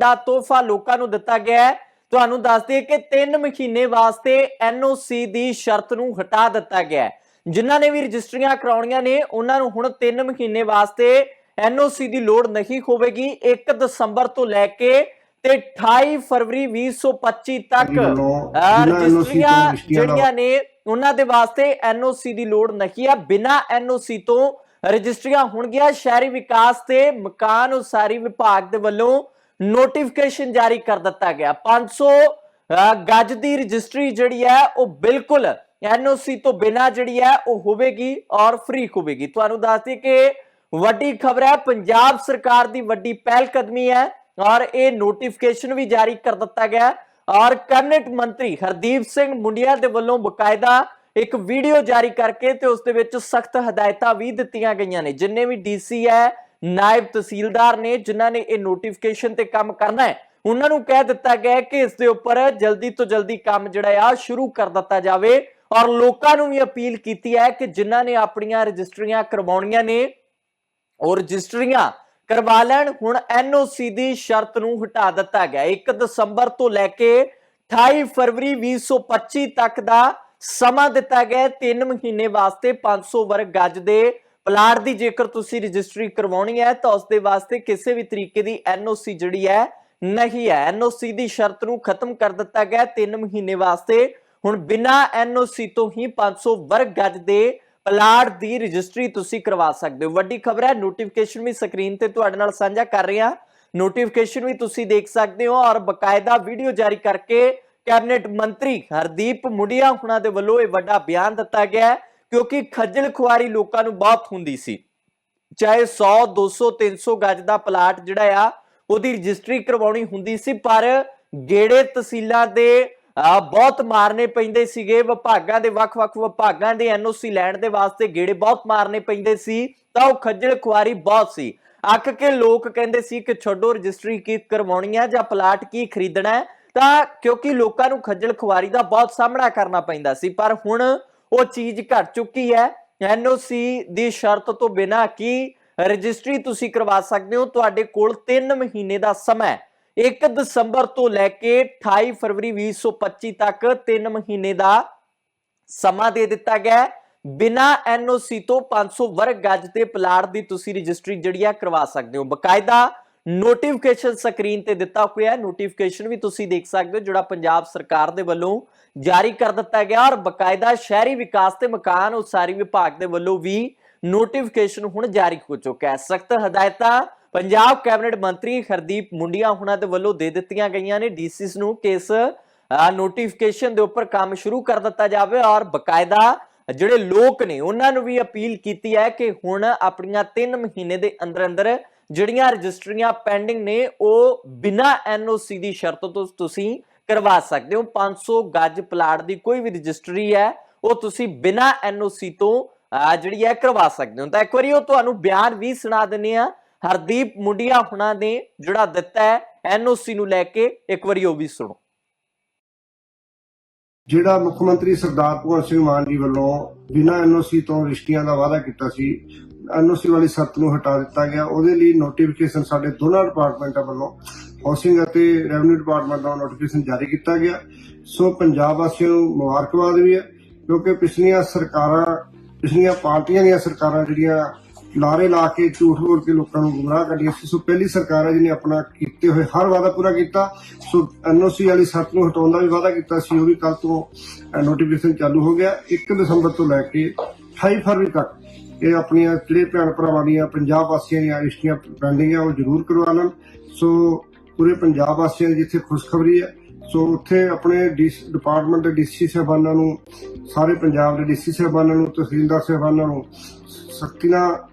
ਵੱਡਾ ਤੋਹਫਾ ਲੋਕਾਂ ਨੂੰ ਦਿੱਤਾ ਗਿਆ ਹੈ। ਤੁਹਾਨੂੰ ਦੱਸ ਦਈਏ ਕਿ 3 ਮਹੀਨੇ ਵਾਸਤੇ ਐਨਓਸੀ ਦੀ ਸ਼ਰਤ ਨੂੰ ਹਟਾ ਦਿੱਤਾ ਗਿਆ ਹੈ। ਜਿਨ੍ਹਾਂ ਨੇ ਵੀ ਰਜਿਸਟਰੀਆਂ ਕਰਾਉਣੀਆਂ ਨੇ ਉਹਨਾਂ ਨੂੰ ਹੁਣ 3 ਮਹੀਨੇ ਵਾਸਤੇ ਐਨਓਸੀ ਦੀ ਲੋੜ ਨਹੀਂ ਹੋਵੇਗੀ। 1 ਦਸੰਬਰ ਤੋਂ ਲੈ ਕੇ ਤੇ 28 ਫਰਵਰੀ 2025 ਤੱਕ ਰਜਿਸਟਰੀਆਂ ਜਿਹੜੀਆਂ ਨੇ ਉਹਨਾਂ ਦੇ ਵਾਸਤੇ ਐਨਓਸੀ ਦੀ ਲੋੜ ਨਹੀਂ ਹੈ। ਬਿਨਾਂ ਐਨਓਸੀ ਤੋਂ ਰਜਿਸਟਰੀਆਂ ਹੋਣਗੀਆਂ। ਸ਼ਹਿਰੀ ਵਿਕਾਸ ਤੇ ਮਕਾਨ ਉਸਾਰੀ ਵਿਭਾਗ ਦੇ ਵੱਲੋਂ ਨੋਟੀਫਿਕੇਸ਼ਨ ਜਾਰੀ ਕਰ ਦਿੱਤਾ ਗਿਆ। 500 ਅਹ, ਗੱਜ ਦੀ ਰਜਿਸਟਰੀ ਜਿਹੜੀ ਹੈ ਉਹ ਬਿਲਕੁਲ ਐਨਓਸੀ ਤੋਂ ਬਿਨਾਂ ਜਿਹੜੀ ਹੈ ਉਹ ਹੋਵੇਗੀ ਔਰ ਫ੍ਰੀ ਹੋਵੇਗੀ। ਤੁਹਾਨੂੰ ਦੱਸ ਦਈਏ ਕਿ ਵੱਡੀ ਖਬਰ ਹੈ ਪੰਜਾਬ ਸਰਕਾਰ ਦੀ ਵੱਡੀ ਪਹਿਲ ਕਦਮੀ ਹੈ ਔਰ ਇਹ ਨੋਟੀਫਿਕੇਸ਼ਨ ਵੀ ਜਾਰੀ ਕਰ ਦਿੱਤਾ ਗਿਆ ਔਰ ਕੈਬਨਿਟ ਮੰਤਰੀ ਹਰਦੀਪ ਸਿੰਘ ਮੁੰਡਿਆ ਦੇ ਵੱਲੋਂ ਬਕਾਇਦਾ ਇੱਕ ਵੀਡੀਓ ਜਾਰੀ ਕਰਕੇ ਤੇ ਉਸ ਦੇ ਵਿੱਚ ਸਖਤ ਹਦਾਇਤਾਂ ਵੀ ਦਿੱਤੀਆਂ ਗਈਆਂ ਨੇ। ਜਿੰਨੇ ਵੀ ਡੀਸੀ ਹੈ ਨਾਇਬ ਤਹਿਸੀਲਦਾਰ ਨੇ ਜਿਨ੍ਹਾਂ ਨੇ ਇਹ ਨੋਟੀਫਿਕੇਸ਼ਨ ਤੇ ਕੰਮ ਕਰਨਾ ਹੈ, ਉਹਨਾਂ ਨੂੰ ਕਹਿ ਦਿੱਤਾ ਗਿਆ ਕਿ ਇਸ ਦੇ ਉੱਪਰ ਜਲਦੀ ਤੋਂ ਜਲਦੀ ਕੰਮ ਜਿਹੜਾ ਆ ਸ਼ੁਰੂ ਕਰ ਦਿੱਤਾ ਜਾਵੇ ਔਰ ਲੋਕਾਂ ਨੂੰ ਵੀ ਅਪੀਲ ਕੀਤੀ ਹੈ ਕਿ ਜਿਨ੍ਹਾਂ ਨੇ ਆਪਣੀਆਂ ਰਜਿਸਟਰੀਆਂ ਕਰਵਾਉਣੀਆਂ ਨੇ ਉਹ ਰਜਿਸਟਰੀਆਂ ਕਰਵਾ ਲੈਣ। ਹੁਣ ਐਨਓਸੀ ਦੀ ਸ਼ਰਤ ਨੂੰ ਹਟਾ ਦਿੱਤਾ ਗਿਆ। 1 ਦਸੰਬਰ ਤੋਂ ਲੈ ਕੇ 28 ਫਰਵਰੀ 2025 ਤੱਕ ਦਾ ਸਮਾਂ ਦਿੱਤਾ ਗਿਆ 3 ਮਹੀਨੇ ਵਾਸਤੇ 500 ਵਰਗ ਗੱਜ ਦੇ ਪਲਾਟ ਦੀ ਜੇਕਰ ਤੁਸੀਂ ਰਜਿਸਟਰੀ ਕਰਵਾਉਣੀ ਹੈ, ਤਾਂ ਉਸ ਦੇ ਵਾਸਤੇ ਕਿਸੇ ਵੀ ਤਰੀਕੇ ਦੀ ਐਨਓਸੀ ਜਿਹੜੀ ਹੈ, ਨਹੀਂ ਹੈ। ਐਨਓਸੀ ਦੀ ਸ਼ਰਤ ਨੂੰ ਖਤਮ ਕਰ ਦਿੱਤਾ ਗਿਆ 3 ਮਹੀਨੇ ਵਾਸਤੇ। ਹੁਣ ਬਿਨਾਂ ਐਨਓਸੀ ਤੋਂ ਹੀ 500 ਵਰਗ ਗੱਜ ਦੇ ਪਲਾਟ ਦੀ ਰਜਿਸਟਰੀ ਤੁਸੀਂ ਕਰਵਾ ਸਕਦੇ ਹੋ। ਵੱਡੀ ਖਬਰ ਹੈ ਨੋਟੀਫਿਕੇਸ਼ਨ ਵੀ ਸਕਰੀਨ ਤੇ ਤੁਹਾਡੇ ਨਾਲ ਸਾਂਝਾ ਕਰ ਰਿਹਾ। ਨੋਟੀਫਿਕੇਸ਼ਨ ਵੀ ਤੁਸੀਂ ਦੇਖ ਸਕਦੇ ਹੋ ਔਰ ਬਕਾਇਦਾ ਵੀਡੀਓ ਜਾਰੀ ਕਰਕੇ ਕੈਬਨਿਟ ਮੰਤਰੀ ਹਰਦੀਪ ਮੁੰਡਿਆ ਹੁਣਾਂ ਦੇ ਵੱਲੋਂ ਇਹ ਵੱਡਾ ਬਿਆਨ ਦਿੱਤਾ ਗਿਆ ਹੈ। ਕਿਉਂਕਿ ਖੱਜਲ ਖੁਆਰੀ ਲੋਕਾਂ ਨੂੰ ਬਹੁਤ ਹੁੰਦੀ ਸੀ। ਚਾਹੇ 100 200 300 ਗੱਜ ਦਾ ਪਲਾਟ ਜਿਹੜਾ ਆ, ਉਹਦੀ ਰਜਿਸਟਰੀ ਕਰਵਾਉਣੀ ਹੁੰਦੀ ਸੀ, ਪਰ ਗੇੜੇ ਤਹਿਸੀਲਾਂ ਦੇ ਬਹੁਤ ਮਾਰਨੇ ਪੈਂਦੇ ਸੀਗੇ। ਵਿਭਾਗਾਂ ਦੇ, ਵੱਖ-ਵੱਖ ਵਿਭਾਗਾਂ ਦੇ ਐਨਓਸੀ ਲੈਣ ਦੇ ਵਾਸਤੇ ਗੇੜੇ ਬਹੁਤ ਮਾਰਨੇ ਪੈਂਦੇ ਸੀ, ਤਾਂ ਉਹ ਖੱਜਲ ਖੁਆਰੀ ਬਹੁਤ ਸੀ। ਅੱਕ ਕੇ ਲੋਕ ਕਹਿੰਦੇ ਸੀ ਕਿ ਛੱਡੋ ਰਜਿਸਟਰੀ ਕੀ ਕਰਵਾਉਣੀ ਹੈ ਜਾਂ ਪਲਾਟ ਕੀ ਖਰੀਦਣਾ ਹੈ, ਤਾਂ ਕਿਉਂਕਿ ਲੋਕਾਂ ਨੂੰ ਖੱਜਲ ਖੁਆਰੀ ਦਾ ਬਹੁਤ ਸਾਹਮਣਾ ਕਰਨਾ ਪੈਂਦਾ ਸੀ। ਪਰ ਹੁਣ ਉਹ ਚੀਜ਼ ਘਟ ਚੁੱਕੀ ਹੈ। ਐਨਓਸੀ ਦੀ ਸ਼ਰਤ ਤੋਂ ਬਿਨਾਂ ਕੀ ਰਜਿਸਟਰੀ ਤੁਸੀਂ ਕਰਵਾ ਸਕਦੇ ਹੋ? ਤੁਹਾਡੇ ਕੋਲ 3 ਮਹੀਨੇ ਦਾ ਸਮਾਂ ਹੈ। 1 ਦਸੰਬਰ ਤੋਂ ਲੈ ਕੇ 28 ਫਰਵਰੀ 2025 ਤੱਕ 3 ਮਹੀਨੇ ਦਾ ਸਮਾਂ ਦੇ ਦਿੱਤਾ ਗਿਆ ਹੈ। ਬਿਨਾ ਐਨਓਸੀ ਤੋਂ 500 ਵਰਗ ਗੱਜ ਦੇ ਪਲਾਟ ਦੀ ਤੁਸੀਂ ਰਜਿਸਟਰੀ ਜਿਹੜੀ ਆ ਕਰਵਾ ਸਕਦੇ ਹੋ। ਬਕਾਇਦਾ ਨੋਟੀਫਿਕੇਸ਼ਨ ਸਕਰੀਨ ਤੇ ਦਿੱਤਾ ਹੋਇਆ ਹੈ। ਨੋਟੀਫਿਕੇਸ਼ਨ ਵੀ ਤੁਸੀਂ ਦੇਖ ਸਕਦੇ ਹੋ, ਜਿਹੜਾ ਪੰਜਾਬ ਸਰਕਾਰ ਦੇ ਵੱਲੋਂ ਜਾਰੀ ਕਰ ਦਿੱਤਾ ਗਿਆ ਔਰ ਬਕਾਇਦਾ ਸ਼ਹਿਰੀ ਵਿਕਾਸ ਤੇ ਮਕਾਨ ਉਸਾਰੀ ਵਿਭਾਗ ਦੇ ਵੱਲੋਂ ਵੀ ਨੋਟੀਫਿਕੇਸ਼ਨ ਹੁਣ ਜਾਰੀ ਹੋ ਚੁੱਕਾ ਹੈ। ਸਖਤ ਹਦਾਇਤਾਂ ਪੰਜਾਬ ਕੈਬਨਿਟ ਮੰਤਰੀ ਹਰਦੀਪ ਮੁੰਡਿਆ ਹੁਣਾਂ ਦੇ ਵੱਲੋਂ ਦੇ ਦਿੱਤੀਆਂ ਗਈਆਂ ਨੇ। ਡੀਸੀਸ ਨੂੰ ਕਿ ਇਸ ਨੋਟੀਫਿਕੇਸ਼ਨ ਦੇ ਉੱਪਰ ਕੰਮ ਸ਼ੁਰੂ ਕਰ ਦਿੱਤਾ ਜਾਵੇ ਔਰ ਬਕਾਇਦਾ ਜਿਹੜੇ ਲੋਕ ਨੇ, ਉਹਨਾਂ ਨੂੰ ਵੀ ਅਪੀਲ ਕੀਤੀ ਹੈ ਕਿ ਹੁਣ ਆਪਣੀਆਂ 3 ਮਹੀਨੇ ਦੇ ਅੰਦਰ ਅੰਦਰ ਜਿਹੜੀਆਂ ਰਜਿਸਟਰੀਆਂ ਪੈਂਡਿੰਗ ਨੇ, ਉਹ ਬਿਨਾ ਐਨਓਸੀ ਦੀ ਸ਼ਰਤ ਤੋਂ ਤੁਸੀਂ ਕਰਵਾ ਸਕਦੇ ਹੋ। 500 ਗੱਜ ਪਲਾਟ ਦੀ ਕੋਈ ਵੀ ਰਜਿਸਟਰੀ ਹੈ, ਉਹ ਤੁਸੀਂ ਬਿਨਾ ਐਨਓਸੀ ਤੋਂ ਜਿਹੜੀ ਹੈ, ਕਰਵਾ ਸਕਦੇ ਹੋ। ਤਾਂ ਇੱਕ ਵਾਰੀ ਉਹ ਤੁਹਾਨੂੰ ਬਿਆਨ ਵੀ ਸੁਣਾ ਦਿੰਨੇ ਆ ਹਰਦੀਪ ਮੁੰਡਿਆ ਹੁਣਾਂ ਨੇ ਜਿਹੜਾ ਦਿੱਤਾ ਹੈ ਐਨਓਸੀ ਨੂੰ ਲੈ ਕੇ ਇੱਕ ਵਾਰੀ ਉਹ ਵੀ ਸੁਣੋ। ਜਿਹੜਾ ਮੁੱਖ ਮੰਤਰੀ ਸਰਦਾਰ ਭਗਵੰਤ ਸਿੰਘ ਮਾਨ ਜੀ ਵੱਲੋਂ ਬਿਨਾਂ ਐਨਓਸੀ ਤੋਂ ਰਿਸ਼ਤੀਆਂ ਦਾ ਵਾਅਦਾ ਕੀਤਾ ਸੀ ਐਨਓਸੀ ਵਾਲੀ ਸ਼ਰਤ ਨੂੰ ਹਟਾ ਦਿੱਤਾ ਗਿਆ। ਉਹਦੇ ਲਈ ਨੋਟੀਫਿਕੇਸ਼ਨ ਸਾਡੇ ਦੋਨਾਂ ਡਿਪਾਰਟਮੈਂਟਾਂ ਵੱਲੋਂ ਹਾਊਸਿੰਗ ਅਤੇ ਰੈਵਨਿਊ ਡਿਪਾਰਟਮੈਂਟ ਦਾ ਨੋਟੀਫਿਕੇਸ਼ਨ ਜਾਰੀ ਕੀਤਾ ਗਿਆ। ਸੋ ਪੰਜਾਬ ਵਾਸੀਆਂ ਨੂੰ ਮੁਬਾਰਕਬਾਦ ਵੀ ਹੈ, ਕਿਉਂਕਿ ਪਿਛਲੀਆਂ ਸਰਕਾਰਾਂ, ਪਿਛਲੀਆਂ ਪਾਰਟੀਆਂ ਦੀਆਂ ਸਰਕਾਰਾਂ ਜਿਹੜੀਆਂ ਲਾਰੇ ਲਾ ਕੇ ਝੂਠ ਬੋਲ ਕੇ ਲੋਕਾਂ ਨੂੰ ਗੁੰਮਰਾਹ ਕਰਦੀਆਂ ਸੀ, ਸੋ ਪਹਿਲੀ ਸਰਕਾਰ ਹੈ ਜਿਹਨੇ ਆਪਣਾ ਕੀਤੇ ਹੋਏ ਹਰ ਵਾਅਦਾ ਪੂਰਾ ਕੀਤਾ। ਸੋ ਐਨਓਸੀ ਵਾਲੀ ਸੱਤ ਨੂੰ ਹਟਾਉਣ ਦਾ ਵੀ ਵਾਅਦਾ ਕੀਤਾ ਸੀ, ਉਹ ਵੀ ਕੱਲ ਤੋਂ ਨੋਟੀਫਿਕੇਸ਼ਨ ਚਾਲੂ ਹੋ ਗਿਆ। 1 ਦਸੰਬਰ ਤੋਂ ਲੈ ਕੇ 28 ਫਰਵਰੀ ਤੱਕ ਇਹ ਆਪਣੀਆਂ ਜਿਹੜੇ ਭੈਣ ਭਰਾਵਾਂ ਦੀਆਂ ਪੰਜਾਬ ਵਾਸੀਆਂ ਦੀਆਂ ਰਿਸ਼ਤੀਆਂ ਪੈਂਡਿੰਗ ਆ ਉਹ ਜ਼ਰੂਰ ਕਰਵਾ ਲੈਣ। ਸੋ ਪੂਰੇ ਪੰਜਾਬ ਵਾਸੀਆਂ ਦੀ ਜਿੱਥੇ ਖੁਸ਼ਖਬਰੀ ਹੈ, ਸੋ ਉੱਥੇ ਆਪਣੇ ਡਿਪਾਰਟਮੈਂਟ ਦੇ ਡੀਸੀ ਸਾਹਿਬਾਨਾਂ ਨੂੰ, ਸਾਰੇ ਪੰਜਾਬ ਦੇ ਡੀਸੀ ਸਾਹਿਬਾਨਾਂ ਨੂੰ, ਤਹਿਸੀਲਦਾਰ ਸਾਹਿਬਾਨਾਂ ਨੂੰ ਸਖਤੀ ਨਾਲ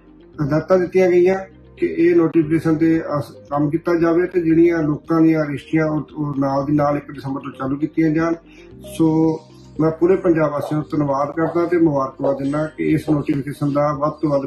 ਹਦਾਇਤਾਂ ਦਿੱਤੀਆਂ ਗਈਆਂ ਕਿ ਇਹ ਨੋਟੀਫਿਕੇਸ਼ਨ ਤੇ ਅਸ- ਕੰਮ ਕੀਤਾ ਜਾਵੇ ਤੇ ਜਿਹੜੀਆਂ ਲੋਕਾਂ ਦੀਆਂ ਰਿਸ਼ਤੀਆਂ ਉਹ ਉਹ ਨਾਲ ਦੀ ਨਾਲ 1 ਦਸੰਬਰ ਤੋਂ ਚਾਲੂ ਕੀਤੀਆਂ ਜਾਣ। ਸੋ ਮੈਂ ਪੂਰੇ ਪੰਜਾਬ ਵਾਸੀਆਂ ਨੂੰ ਧੰਨਵਾਦ ਕਰਦਾ ਤੇ ਮੁਬਾਰਕਬਾਦ ਦਿੰਦਾ ਕਿ ਇਸ ਨੋਟੀਫਿਕੇਸ਼ਨ ਦਾ ਵੱਧ ਤੋਂ ਵੱਧ